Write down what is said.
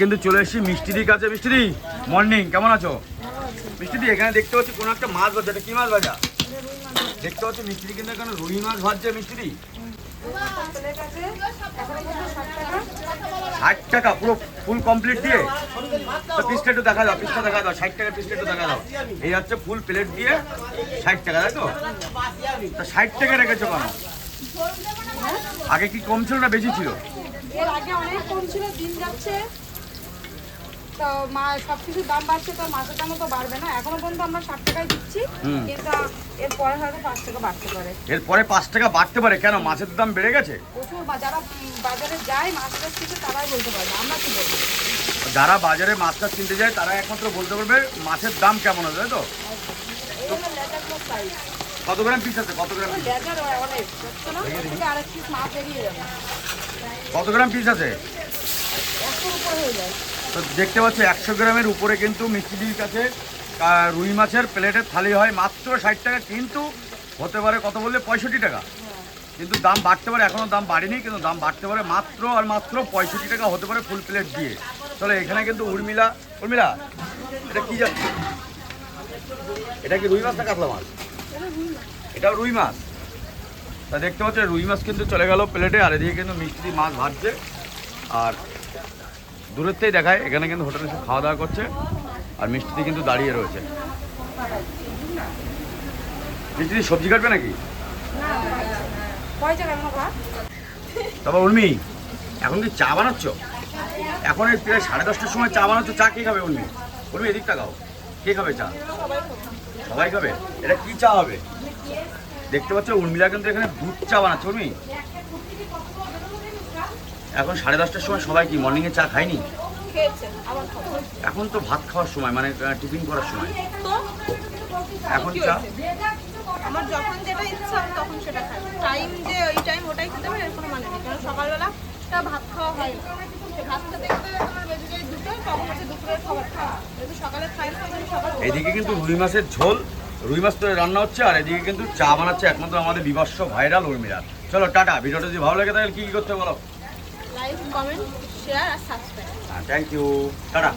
কিন্তু চলে এসেছি মিষ্টিদির কাছে। মিষ্টিদি মর্নিং কেমন আছো? মিষ্টিদি, এখানে দেখতে পাচ্ছি কোনো একটা মাছ ভাজা। এটা কি মাছ ভাজা? দেখতে পাচ্ছি মিষ্টিদি কিন্তু এখানে রুই মাছ ভাজছে, মিষ্টিদি। ষাট টাকা, পুরো ফুল কমপ্লিট দিয়ে? পিসটা একটু দেখা দাও পিসটা দেখা দাও, ষাট টাকার পিসটা একটু দেখা দাও। এই হচ্ছে ফুল প্লেট দিয়ে ষাট টাকা, তাই তো? তা ষাট টাকা রেখেছো কেন? আগে কি কম ছিল না বেশি ছিল? তো মা সব কিছুর দাম বাড়ছে তো মাছের দামও তো বাড়বে না। এখনও পর্যন্ত আমরা ষাট টাকায় দিচ্ছি। কিন্তু এরপরে হয়তো পাঁচ টাকা বাড়তে পারে। এরপরে পাঁচ টাকা বাড়তে পারে কেন? মাছের দাম বেড়ে গেছে? প্রচুর যারা বাজারে যায় মাছ টাছ কিনতে তারাই বলতে পারবে আমরা কি বলব? যারা বাজারে মাছ টাছ কিনতে যায় তারা একমাত্র বলতে পারবে মাছের দাম কেমন হবে তাই তো? কত গ্রাম পিস আছে? কত গ্রাম কত গ্রাম পিস আছে? হয়ে যায়। তো দেখতে পাচ্ছি, একশো গ্রামের উপরে কিন্তু মিষ্টিদির কাছে রুই মাছের প্লেটের থালি হয়, মাত্র ষাট টাকা, কিন্তু হতে পারে কত বললে পঁয়ষট্টি টাকা। কিন্তু দাম বাড়তে পারে এখনও দাম বাড়েনি, কিন্তু দাম বাড়তে পারে মাত্র আর মাত্র পঁয়ষট্টি টাকা হতে পারে ফুল প্লেট দিয়ে। তাহলে এখানে কিন্তু উর্মিলা উর্মিলা, এটা কি যাচ্ছে? এটা কি রুই মাছ না কাতলা মাছ? এটাও রুই মাছ। তা দেখতে পাচ্ছ, রুই মাছ কিন্তু চলে গেল প্লেটে আর এদিকে কিন্তু মিষ্টি মাছ ভাজছে। আর দূরের দেখায়, এখানে কিন্তু হোটেলে সব খাওয়া দাওয়া করছে, আর মিষ্টি কিন্তু দাঁড়িয়ে রয়েছে। মিষ্টি সবজি কাটবে নাকি? তারপর উর্মি, এখন কি চা বানাচ্ছ? এখন এই প্রায় সাড়ে দশটার সময় চা বানাচ্ছ, চা কে খাবে উর্মি? উর্মি, এদিকটা খাও কে খাবে চা? সবাই খাবে? এটা কি চা হবে? দেখতে পাচ্ছ, উর্মিলা কিন্তু এখানে দুধ চা বানাচ্ছে, উর্মি। এখন সাড়ে দশটার সময় সবাই কি মর্নিংয়ে চা খায়নি? এখন তো ভাত খাওয়ার সময় মানে টিফিন করার সময়। এখন চা? আমার যখন যেটা ইচ্ছা তখন সেটা খাই। টাইম যে ওই টাইম ওটাই খেতে হবে এর কোনো মানে নেই। কারণ সকালবেলা তা ভাত খাওয়া হয় না। এদিকে কিন্তু রুই মাছের ঝোল রুই মাছ তো রান্না হচ্ছে আর এদিকে কিন্তু চা বানাচ্ছে একমাত্র আমাদের বিবস্ব ভাইরাল উর্মিরা চলো টাটা। ভিডিওটা যদি ভালো লাগে তাহলে কি কি করতে বলো? লাইক কমেন্ট শেয়ার আর সাবস্ক্রাইব। Thank you tata.